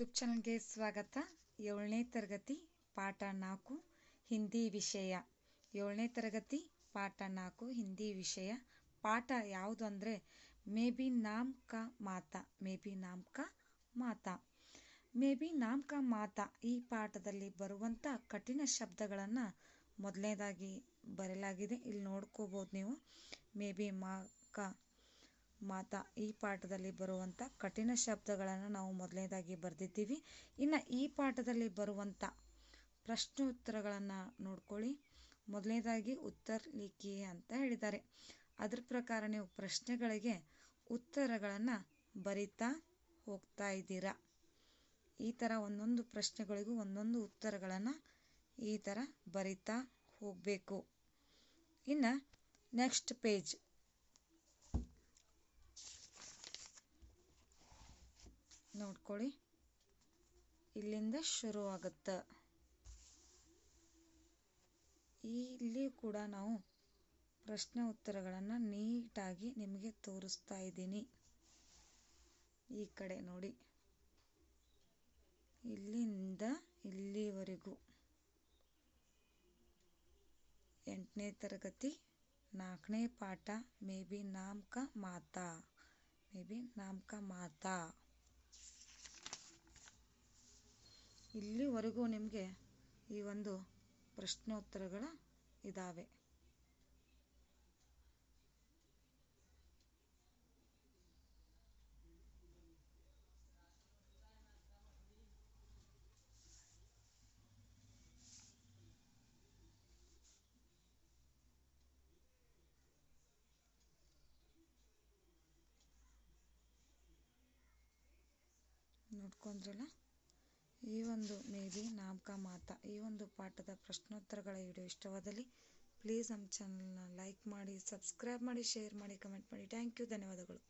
YouTube ಚಾನಲ್ಗೆ ಸ್ವಾಗತ. ಏಳನೇ ತರಗತಿ, ಪಾಠ ನಾಲ್ಕು, ಹಿಂದಿ ವಿಷಯ. ಏಳನೇ ತರಗತಿ, ಪಾಠ ನಾಲ್ಕು, ಹಿಂದಿ ವಿಷಯ. ಪಾಠ ಯಾವುದು ಅಂದರೆ, ಮೇ ಬಿ ನಾಮ್ ಕಾ ಮಾತಾ, ಮೇ ಬಿ ನಾಮ್ ಕಾ ಮಾತಾ. ಮೇ ಬಿ ನಾಮ್ ಕಾ ಮಾತಾ ಈ ಪಾಠದಲ್ಲಿ ಬರುವಂಥ ಕಠಿಣ ಶಬ್ದಗಳನ್ನು ಮೊದಲನೇದಾಗಿ ಬರೆಯಲಾಗಿದೆ. ಇಲ್ಲಿ ನೋಡ್ಕೋಬೋದು ನೀವು. ಮೇ ಬಿ ಮಾ ಕಾ ಮಾತಾ ಈ ಪಾಠದಲ್ಲಿ ಬರುವಂಥ ಕಠಿಣ ಶಬ್ದಗಳನ್ನು ನಾವು ಮೊದಲನೇದಾಗಿ ಬರೆದಿದ್ದೀವಿ. ಇನ್ನು ಈ ಪಾಠದಲ್ಲಿ ಬರುವಂಥ ಪ್ರಶ್ನೋತ್ತರಗಳನ್ನು ನೋಡ್ಕೊಳ್ಳಿ. ಮೊದಲನೇದಾಗಿ ಉತ್ತರ ಅಂತ ಹೇಳಿದ್ದಾರೆ. ಅದ್ರ ಪ್ರಕಾರ ನೀವು ಪ್ರಶ್ನೆಗಳಿಗೆ ಉತ್ತರಗಳನ್ನು ಬರಿತಾ ಹೋಗ್ತಾ ಇದ್ದೀರಾ? ಈ ಥರ ಒಂದೊಂದು ಪ್ರಶ್ನೆಗಳಿಗೂ ಒಂದೊಂದು ಉತ್ತರಗಳನ್ನು ಈ ಥರ ಬರಿತಾ ಹೋಗಬೇಕು. ಇನ್ನು ನೆಕ್ಸ್ಟ್ ಪೇಜ್ ನೋಡ್ಕೊಳ್ಳಿ. ಇಲ್ಲಿಂದ ಶುರು ಆಗುತ್ತೆ. ಇಲ್ಲಿ ಕೂಡ ನಾವು ಪ್ರಶ್ನೆ ಉತ್ತರಗಳನ್ನು ನೀಟಾಗಿ ನಿಮಗೆ ತೋರಿಸ್ತಾ ಇದ್ದೀನಿ. ಈ ಕಡೆ ನೋಡಿ. ಇಲ್ಲಿಂದ ಇಲ್ಲಿವರೆಗೂ. ಎಂಟನೇ ತರಗತಿ, ನಾಲ್ಕನೇ ಪಾಠ, ಮೇ ಬಿ ನಾಮಕ ಮಾತಾ. ಮೇ ಬಿ ನಾಮಕ ಮಾತಾ. ಇಲ್ಲಿವರೆಗೂ ನಿಮಗೆ ಈ ಒಂದು ಪ್ರಶ್ನೋತ್ತರಗಳ ಇದ್ದಾವೆ ನೋಡ್ಕೊಂಡ್ರಲ್ಲ? ಈ ಒಂದು ಮೇ ಬಿ ಮಾತ ಕಾ ಮಾತಾ, ಈ ಒಂದು ಪಾಠದ ಪ್ರಶ್ನೋತ್ತರಗಳ ವಿಡಿಯೋ ಇಷ್ಟವಾದಲ್ಲಿ ಪ್ಲೀಸ್ ನಮ್ಮ ಚಾನಲ್ನ ಲೈಕ್ ಮಾಡಿ ಸಬ್ಸ್ಕ್ರೈಬ್ ಮಾಡಿ ಶೇರ್ ಮಾಡಿ ಕಮೆಂಟ್ ಮಾಡಿ. ಥ್ಯಾಂಕ್ ಯು ಧನ್ಯವಾದಗಳು.